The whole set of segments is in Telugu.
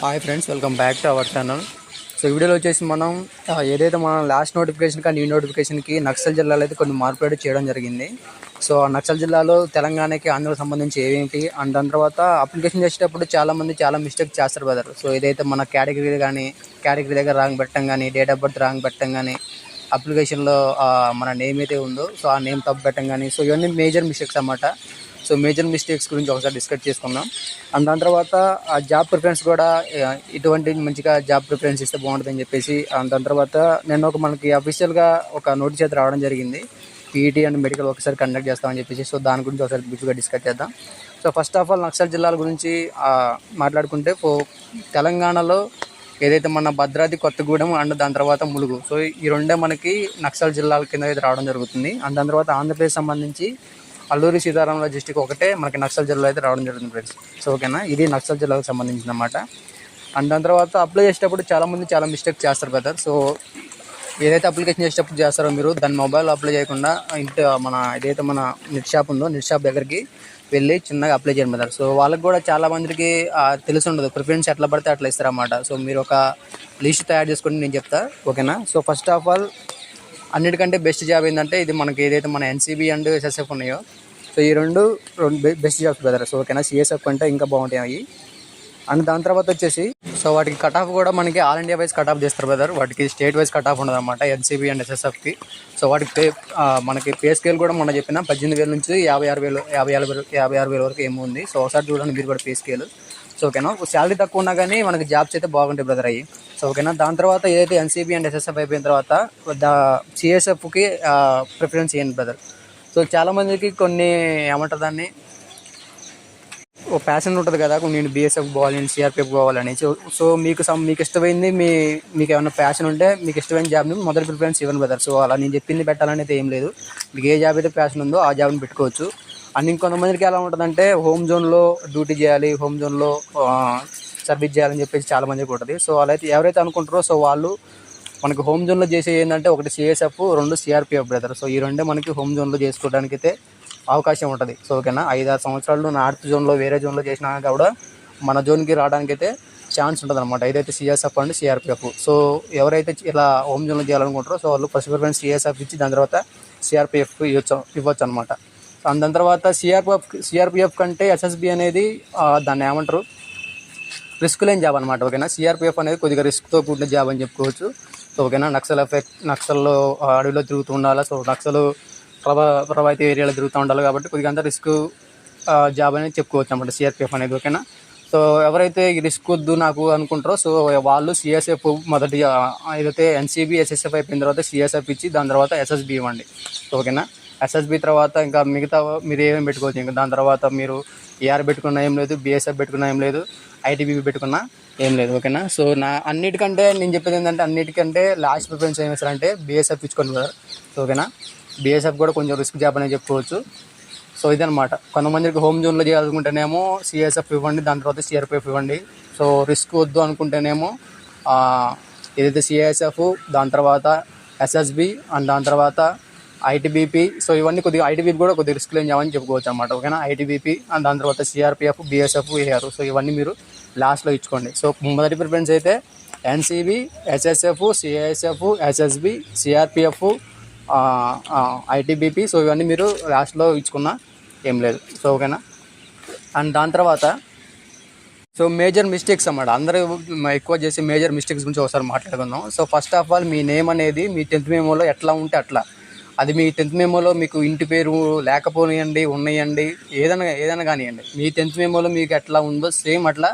Hi friends welcome back to our channel so ఈ వీడియోలో వచ్చేసి మనం ఏదైతే మనం లాస్ట్ నోటిఫికేషన్ కానీ ఈ నోటిఫికేషన్కి నక్సల్ జిల్లాలో అయితే కొన్ని మార్పులు చేయడం జరిగింది. సో ఆ నక్సల్ జిల్లాలో తెలంగాణకి ఆంధ్రకు సంబంధించి ఏమేంటి అండ్ దాని తర్వాత అప్లికేషన్ చేసేటప్పుడు చాలా మంది చాలా మిస్టేక్ చేస్తారు బ్రదర్ సో ఏదైతే మన కేటగిరీ కానీ కేటగిరీ దగ్గర రాంగ్ పెట్టడం కానీ డేట్ ఆఫ్ బర్త్ రాంగ్ పెట్టడం కానీ అప్లికేషన్లో మన నేమ్ అయితే ఉందో సో ఆ నేమ్ తప్పు పెట్టడం కానీ సో ఇవన్నీ మేజర్ మిస్టేక్స్ అన్నమాట. సో మేజర్ మిస్టేక్స్ గురించి ఒకసారి డిస్కస్ చేసుకుందాం. అండ్ దాని తర్వాత ఆ జాబ్ ప్రిఫరెన్స్ కూడా ఇటువంటి మంచిగా జాబ్ ప్రిఫరెన్స్ ఇస్తే బాగుంటుందని చెప్పేసి అండ్ దాని తర్వాత నేను ఒక మనకి అఫీషియల్గా ఒక నోటీస్ అయితే రావడం జరిగింది. పీఈటీ అండ్ మెడికల్ ఒకసారి కండక్ట్ చేస్తామని చెప్పేసి సో దాని గురించి ఒకసారి బ్రీఫ్గా డిస్కస్ చేద్దాం. So first of all Naxal జిల్లాల గురించి మాట్లాడుకుంటే తెలంగాణలో ఏదైతే మన భద్రాద్రి కొత్తగూడెం అండ్ దాని తర్వాత ములుగు. సో ఈ రెండే మనకి నక్సల్ జిల్లాల కింద అయితే రావడం జరుగుతుంది. అండ్ దాని తర్వాత ఆంధ్రప్రదేశ్ సంబంధించి అల్లూరి సీతారామరాజు డిస్టిక్ ఒకటే మనకి నక్సల్ జిల్లా అయితే రావడం జరుగుతుంది ఫ్రెండ్స్ సో ఓకేనా? ఇది నక్సల్ జిల్లాకు సంబంధించిన అన్నమాట. అండ్ దాని తర్వాత అప్లై చేసేటప్పుడు చాలామంది చాలా మిస్టేక్ చేస్తారు బ్రదర్ సో ఏదైతే అప్లికేషన్ చేసేటప్పుడు చేస్తారో మీరు దాని మొబైల్ అప్లై చేయకుండా ఇంటి మన ఏదైతే మన నెట్ షాప్ ఉందో నెట్ షాప్ దగ్గరికి వెళ్ళి చిన్నగా అప్లై చేయండి బ్రదర్ సో వాళ్ళకి కూడా చాలా మందికి తెలిసి ఉండదు. ప్రిఫరెన్స్ ఎట్లా పడితే అట్లా ఇస్తారన్నమాట సో మీరు ఒక లిస్ట్ తయారు చేసుకుని నేను చెప్తా ఓకేనా? సో ఫస్ట్ ఆఫ్ ఆల్ అన్నిటికంటే బెస్ట్ జాబ్ ఏంటంటే ఇది మనకి ఏదైతే మన ఎన్సీబీ అండ్ ఎస్ఎస్ఎఫ్ ఉన్నాయో సో ఈ రెండు రెండు బెస్ట్ జాబ్స్ బ్రదర్స్ ఓకేనా? సిఎస్ఎఫ్ అంటే ఇంకా బాగుంటాయి అవి. అండ్ దాని తర్వాత వచ్చేసి సో వాటికి కట్ ఆఫ్ కూడా మనకి all India wise cut off చేస్తారు బ్రదర్ వాటికి స్టేట్ వైజ్ కట్ ఆఫ్ ఉండదు అనమాట ఎన్సీబీ అండ్ ఎస్ఎస్ఎఫ్కి సో వాటికి పే మనకి పే స్కేల్ కూడా మొన్న చెప్పిన పద్దెనిమిది వేల నుంచి యాభై ఆరు వేలు యాభై ఆరు వేలు యాభై ఆరు వేల వరకు ఏమో ఉంది. సో ఒకసారి చూడండి మీరు కూడా పే స్కేల్ సో ఓకేనా? శాలరీ తక్కువ ఉన్నా కానీ మనకి జాబ్స్ అయితే బాగుంటాయి బ్రదర్ అయ్యి సో ఓకేనా? దాని తర్వాత ఏదైతే ఎన్సీబీ అండ్ ఎస్ఎస్ఎఫ్ అయిపోయిన తర్వాత దా సిఎస్ఎఫ్కి ప్రిఫరెన్స్ చేయండి బ్రదర్ సో చాలామందికి కొన్ని ఏమంటారు దాన్ని? ఓ ప్యాషన్ ఉంటుంది కదా నేను బీఎస్ఎఫ్ పోవాలి నేను సిఆర్పిఎఫ్ పోవాలని సో సో మీకు సమ్ మీకు ఇష్టమైంది మీ మీకు ఏమైనా ప్యాషన్ ఉంటే మీకు ఇష్టమైన జాబ్ని మొదటి ప్రిఫరెన్స్ ఇవ్వను బ్రదర్ సో అలా నేను చెప్పింది పెట్టాలని అయితే ఏం లేదు. మీకు ఏ జాబ్ అయితే ప్యాషన్ ఉందో ఆ జాబ్ని పెట్టుకోవచ్చు. అండ్ ఇంకొంతమందికి ఎలా ఉంటుందంటే హోమ్ జోన్లో డ్యూటీ చేయాలి హోమ్ జోన్లో సర్వీస్ చేయాలని చెప్పేసి చాలా మందికి ఉంటుంది. సో అలా అయితే ఎవరైతే అనుకుంటారో సో వాళ్ళు మనకి హోమ్ జోన్లో చేసే ఏంటంటే ఒకటి సిఎస్ఎఫ్ రెండు సిఆర్పిఎఫ్ బ్రదర్ సో ఈ రెండే మనకి హోమ్ జోన్లో చేసుకోవడానికి అయితే అవకాశం ఉంటుంది. సో ఓకేనా? ఐదు ఆరు సంవత్సరాలు నార్త్ జోన్లో వేరే జోన్లో చేసినా కూడా మన జోన్కి రావడానికి అయితే ఛాన్స్ ఉంటుంది అనమాట ఏదైతే సిఎస్ఎఫ్ అండ్ సిఆర్పిఎఫ్ సో ఎవరైతే ఇలా హోమ్ జోన్లో చేయాలనుకుంటారో సో వాళ్ళు ఫస్ట్ ప్రిఫరెన్స్ సిఎస్ఎఫ్ ఇచ్చి దాని తర్వాత సిఆర్పిఎఫ్ ఇవ్వచ్చు ఇవ్వచ్చు అనమాట దాని తర్వాత సిఆర్పిఎఫ్ సిఆర్పిఎఫ్ కంటే ఎస్ఎస్బి అనేది దాన్ని ఏమంటారు? రిస్క్ లేని జాబ్ అనమాట ఓకేనా? సిఆర్పిఎఫ్ అనేది కొద్దిగా రిస్క్తో కూడిన జాబ్ అని చెప్పుకోవచ్చు. సో ఓకేనా? నక్సల్ ఎఫెక్ట్ నక్సల్లో అడవిలో తిరుగుతూ ఉండాలి? సో నక్సలు ప్రభా ప్రభావిత ఏరియాలో తిరుగుతూ ఉండాలి కాబట్టి కొద్దిగా అంత రిస్క్ జాబ్ అనేది చెప్పుకోవచ్చు అనమాట సిఆర్పిఎఫ్ అనేది ఓకేనా? సో ఎవరైతే ఈ రిస్క్ వద్దు నాకు అనుకుంటారో సో వాళ్ళు సిఎస్ఎఫ్ మొదటి ఏదైతే ఎన్సీబీ ఎస్ఎస్ఎఫ్ అయిపోయిన తర్వాత సిఎస్ఎఫ్ ఇచ్చి దాని తర్వాత ఎస్ఎస్బి ఇవ్వండి ఓకేనా? ఎస్ఎస్బి తర్వాత ఇంకా మిగతా మీరు ఏమేమి పెట్టుకోవచ్చు? ఇంకా దాని తర్వాత మీరు ఏఆర్ పెట్టుకున్నా ఏం లేదు బిఎస్ఎఫ్ పెట్టుకున్నా ఏం లేదు ఐటీబీపీ పెట్టుకున్నా ఏం లేదు ఓకేనా సో నా అన్నిటికంటే నేను చెప్పేది ఏంటంటే అన్నిటికంటే లాస్ట్ ప్రిఫరెన్స్ ఏం ఇస్తారంటే బిఎస్ఎఫ్ ఇచ్చుకోండి కదా సో ఓకేనా బిఎస్ఎఫ్ కూడా కొంచెం రిస్క్ జాబ్ అనేది చెప్పుకోవచ్చు. సో ఇదనమాట కొంతమందికి హోమ్ జోన్లో చేయాలనుకుంటేనేమో సిఎస్ఎఫ్ ఇవ్వండి దాని తర్వాత సిఆర్పిఎఫ్ ఇవ్వండి. సో రిస్క్ వద్దు అనుకుంటేనేమో ఏదైతే సిఎస్ఎఫ్ దాని తర్వాత ఎస్ఎస్బి అండ్ దాని తర్వాత ఐటీబీపీ సో ఇవన్నీ కొద్దిగా ఐటీబీపీ కూడా కొద్దిగా రిస్క్ లేని అని చెప్పుకోవచ్చు అనమాట ఓకేనా? ఐటీబీపీ అండ్ దాని తర్వాత సిఆర్పిఎఫ్ బిఎస్ఎఫ్ ఏఆర్ సో ఇవన్నీ మీరు లాస్ట్లో ఇచ్చుకోండి. సో మొదటి ప్రిఫరెన్స్ అయితే NCB SSF CISF SSB CRPF ITBP so ఇవన్నీ మీరు లాస్ట్లో ఇచ్చుకున్నా ఏం లేదు. సో ఓకేనా? అండ్ దాని తర్వాత సో మేజర్ మిస్టేక్స్ అన్నమాట. అందరూ ఎక్కువ చేసే మేజర్ మిస్టేక్స్ గురించి ఒకసారి మాట్లాడుకుందాం. సో ఫస్ట్ ఆఫ్ ఆల్ మీ నేమ్ అనేది మీ టెన్త్ మేమోలో ఎట్లా ఉంటే అట్లా. అది మీ టెన్త్ మేమోలో మీకు ఇంటి పేరు లేకపోనియండి ఉన్నాయండి ఏదైనా ఏదైనా కానివ్వండి మీ టెన్త్ మేమోలో మీకు ఎట్లా ఉందో సేమ్ అట్లా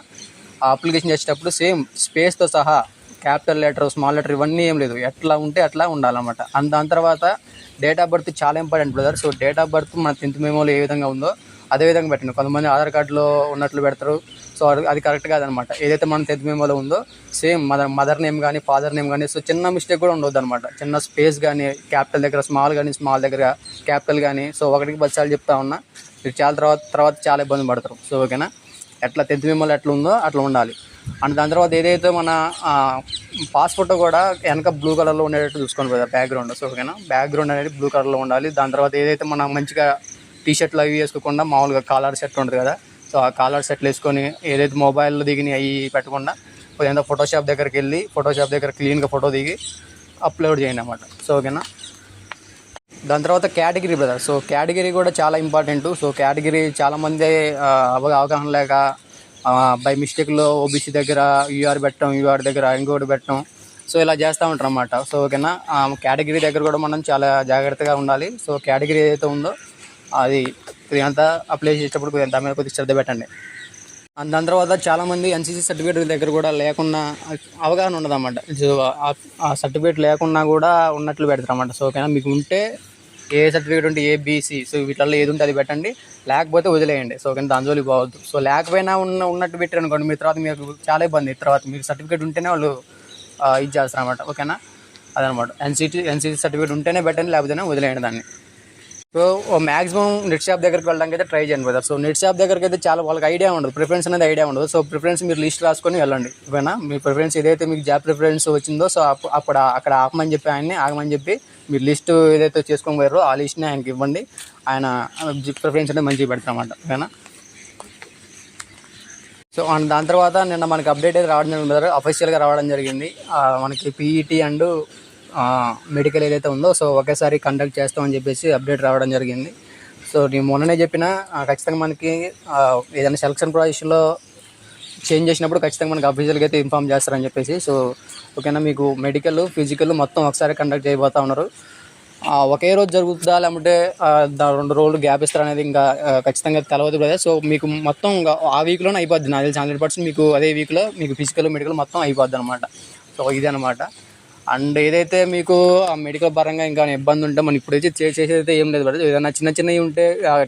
అప్లికేషన్ చేసేటప్పుడు సేమ్ స్పేస్తో సహా క్యాపిటల్ లెటర్ స్మాల్ లెటర్ ఇవన్నీ ఏం లేదు. ఎట్లా ఉంటే అట్లా ఉండాలన్నమాట. అండ్ దాని తర్వాత డేట్ ఆఫ్ బర్త్ చాలా important brother. So date of birth మన టెన్త్ మేమోలో ఏ విధంగా ఉందో అదే విధంగా పెట్టండి. కొంతమంది ఆధార్ కార్డులో ఉన్నట్లు పెడతారు. సో అది అది కరెక్ట్ కాదనమాట. ఏదైతే మన టెన్త్ మేమోలో ఉందో సేమ్ మదర్ మదర్ నేమ్ కానీ ఫాదర్ నేమ్ కానీ సో చిన్న మిస్టేక్ కూడా ఉండొద్దు అనమాట చిన్న స్పేస్ కానీ క్యాపిటల్ దగ్గర స్మాల్ కానీ స్మాల్ దగ్గర క్యాపిటల్ కానీ సో ఒకటికి పది సార్లు చెప్తా ఉన్నా మీరు చాలా తర్వాత తర్వాత చాలా ఇబ్బంది పడతారు. సో ఓకేనా? ఎట్లా టెన్త్ మేమోలో ఎట్లా ఉందో అట్లా ఉండాలి. అండ్ దాని తర్వాత ఏదైతే మన పాస్పోర్ట్ కూడా వెనక బ్లూ కలర్లో ఉండేటట్టు చూసుకోండి కదా బ్యాక్గ్రౌండ్ సో ఓకేనా? బ్యాక్గ్రౌండ్ అనేది బ్లూ కలర్లో ఉండాలి. దాని తర్వాత ఏదైతే మనం మంచిగా టీ షర్ట్లు అవి వేసుకోకుండా మామూలుగా కాలర్ సెట్ ఉంటుంది కదా. సో ఆ కాలర్ షర్ట్లు వేసుకొని ఏదైతే మొబైల్లో దిగిన అవి పెట్టకుండా ఏదైనా ఫోటోషాప్ దగ్గరికి వెళ్ళి ఫోటోషాప్ దగ్గర క్లీన్గా ఫోటో దిగి అప్లోడ్ చేయండి అన్నమాట. సో ఓకేనా దాని తర్వాత కేటగిరీ బ్రదర్ సో కేటగిరీ కూడా చాలా ఇంపార్టెంట్ సో కేటగిరీ చాలామంది అవగా అవగాహన లేక బై మిస్టేక్లో ఓబీసీ దగ్గర యూఆర్ పెట్టడం యూఆర్ దగ్గర ఇంకోటి పెట్టడం. సో ఇలా చేస్తూ ఉంటారు అన్నమాట సో ఓకేనా కేటగిరీ దగ్గర కూడా మనం చాలా జాగ్రత్తగా ఉండాలి. సో కేటగిరీ ఏదైతే ఉందో అది ఇదంతా అప్లై చేసేటప్పుడు కొద్దిగా దాని మీద కొద్దిగా శ్రద్ధ పెట్టండి. దాని తర్వాత చాలామంది ఎన్సీసీ సర్టిఫికేట్ దగ్గర కూడా లేకుండా అవగాహన ఉండదన్నమాట ఆ- సర్టిఫికేట్ లేకున్నా కూడా ఉన్నట్లు పెడతారన్నమాట. సో ఓకేనా? మీకు ఉంటే ఏ సర్టిఫికేట్ ఉంటే ఏ బీసీ సో వీటిల్లో ఏది ఉంటే అది పెట్టండి. లేకపోతే వదిలేయండి. సో ఓకేనా? దాని జోలికి పోవద్దు. సో లేకపోయినా ఉన్న ఉన్నట్టు పెట్టారు అనుకోండి మీ తర్వాత మీకు చాలా ఇబ్బంది. తర్వాత మీకు సర్టిఫికేట్ ఉంటేనే వాళ్ళు ఇది చేస్తారు అనమాట ఓకేనా అదనమాట ఎన్సీటీ ఎన్సీసీ సర్టిఫికేట్ ఉంటేనే పెట్టండి లేకపోతేనే వదిలేయండి దాన్ని. సో మ్యాక్సిమం నెట్ షాప్ దగ్గరికి వెళ్ళడానికి అయితే ట్రై చేయండి బ్రదర్ సో నెట్ షాప్ దగ్గరికి అయితే చాలా వాళ్ళకి ఐడియా ఉండదు. ప్రిఫరెన్స్ అనేది ఐడియా ఉండదు. సో ప్రిఫరెన్స్ మీరు లిస్ట్ రాసుకొని వెళ్ళండి. ఓకేనా? మీ ప్రిఫరెన్స్ ఏదైతే మీకు జాబ్ ప్రిఫరెన్స్ వచ్చిందో సో అప్పుడు అక్కడ ఆపమని చెప్పి ఆయన్ని ఆగమని చెప్పి మీరు లిస్ట్ ఏదైతే చేసుకొని పోయారో ఆ లిస్ట్ని ఆయనకి ఇవ్వండి. ఆయన ప్రిఫరెన్స్ అనేది మంచిగా పెడతారన్నమాట. ఓకేనా? సో అండ్ దాని తర్వాత నిన్న మనకి అప్డేట్ అయితే రావడం జరిగింది బ్రదర్ అఫీషియల్గా రావడం జరిగింది. మనకి పీఈటీ అండ్ మెడికల్ ఏదైతే ఉందో సో ఒకేసారి కండక్ట్ చేస్తామని చెప్పేసి అప్డేట్ రావడం జరిగింది. సో నేను మొన్ననే చెప్పిన ఖచ్చితంగా మనకి ఏదైనా సెలక్షన్ ప్రాసెస్లో చేంజ్ చేసినప్పుడు ఖచ్చితంగా మనకి అఫీషియల్గా అయితే ఇన్ఫామ్ చేస్తారని చెప్పేసి సో ఓకేనా మీకు మెడికల్ ఫిజికల్ మొత్తం ఒకసారి కండక్ట్ చేయబోతా ఉన్నారు. ఒకే రోజు జరుగుతుందా లేకుంటే రెండు రోజులు గ్యాప్ ఇస్తారు అనేది ఇంకా ఖచ్చితంగా తెలవదు కదా సో మీకు మొత్తం ఆ వీక్లోనే అయిపోద్ది. నాకు తెలిసి హండ్రెడ్ పర్సెంట్ మీకు అదే వీక్లో మీకు ఫిజికల్ మెడికల్ మొత్తం అయిపోద్ది అనమాట సో ఇది అనమాట అండ్ ఏదైతే మీకు ఆ మెడికల్ పరంగా ఇంకా ఇబ్బంది ఉంటే మనం ఇప్పుడైతే చే- చేసేది అయితే ఏం లేదు. బ్రదర్ ఏదైనా చిన్న చిన్నవి ఉంటే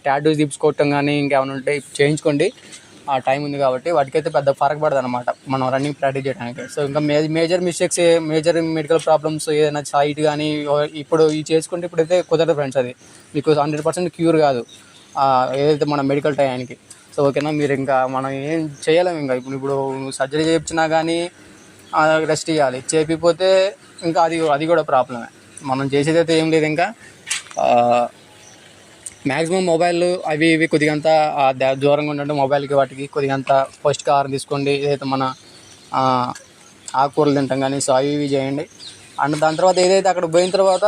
ట్యాటూస్ తీసుకోవటం కానీ ఇంకేమైనా ఉంటే చేయించుకోండి. ఆ టైం ఉంది కాబట్టి వాటికైతే పెద్ద ఫరక్ పడదు అనమాట మనం రన్నింగ్ ప్రాక్టీస్ చేయడానికి సో ఇంకా మే major mistakes major medical problems ఏదైనా సైట్ కానీ ఇప్పుడు ఈ చేసుకుంటే ఇప్పుడైతే కుదరదు ఫ్రెండ్స్ అది. మీకు హండ్రెడ్ పర్సెంట్ క్యూర్ కాదు. ఏదైతే మన మెడికల్ టైంకి సో ఓకేనా మీరు ఇంకా మనం ఏం చేయలేము ఇంకా. ఇప్పుడు ఇప్పుడు సర్జరీ చేయించినా కానీ రెస్ట్ ఇవ్వాలి చేపిపోతే ఇంకా అది అది కూడా ప్రాబ్లమే. మనం చేసేది అయితే ఏం లేదు ఇంకా. మ్యాక్సిమం మొబైల్ అవి ఇవి కొద్దిగంత దూరంగా ఉండడం మొబైల్కి వాటికి కొద్దిగంత పౌష్టికాహారం తీసుకోండి. ఏదైతే మన ఆకుకూరలు తింటాం కానీ సో అవి ఇవి చేయండి. అండ్ దాని తర్వాత ఏదైతే అక్కడ పోయిన తర్వాత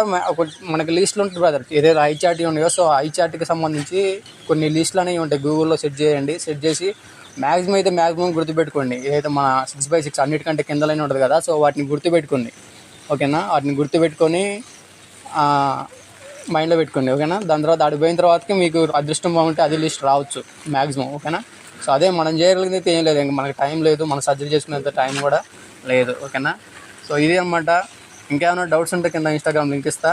మనకి లిస్టులు ఉంటుంది బ్రదర్ ఏదైతే ఐ చార్ట్ ఉన్నాయో సో ఐ చార్ట్కి సంబంధించి కొన్ని లిస్టులు అనేవి ఉంటాయి. గూగుల్లో సెట్ చేయండి. సెట్ చేసి మ్యాక్సిమం అయితే మ్యాక్సిమం గుర్తుపెట్టుకోండి. ఏదైతే మన సిక్స్ బై సిక్స్ అన్నిటికంటే కిందలైన ఉంటుంది కదా సో వాటిని గుర్తుపెట్టుకోండి. ఓకేనా? వాటిని గుర్తుపెట్టుకొని మైండ్లో పెట్టుకోండి. ఓకేనా? దాని తర్వాత అడిగి పోయిన తర్వాతకి మీకు అదృష్టం బాగుంటే అది లిస్ట్ రావచ్చు మ్యాక్సిమం ఓకేనా? సో అదే మనం చేయగలిగితే ఏం లేదు. ఇంకా మనకి టైం లేదు. మనం సర్జరీ చేసుకునేంత టైం కూడా లేదు. ఓకేనా? సో ఇది అనమాట ఇంకేమైనా డౌట్స్ ఉంటే కింద ఇన్స్టాగ్రామ్ లింక్ ఇస్తా.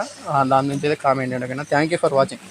దాని నుంచి అయితే కామెంట్ చేయండి. Thank you for watching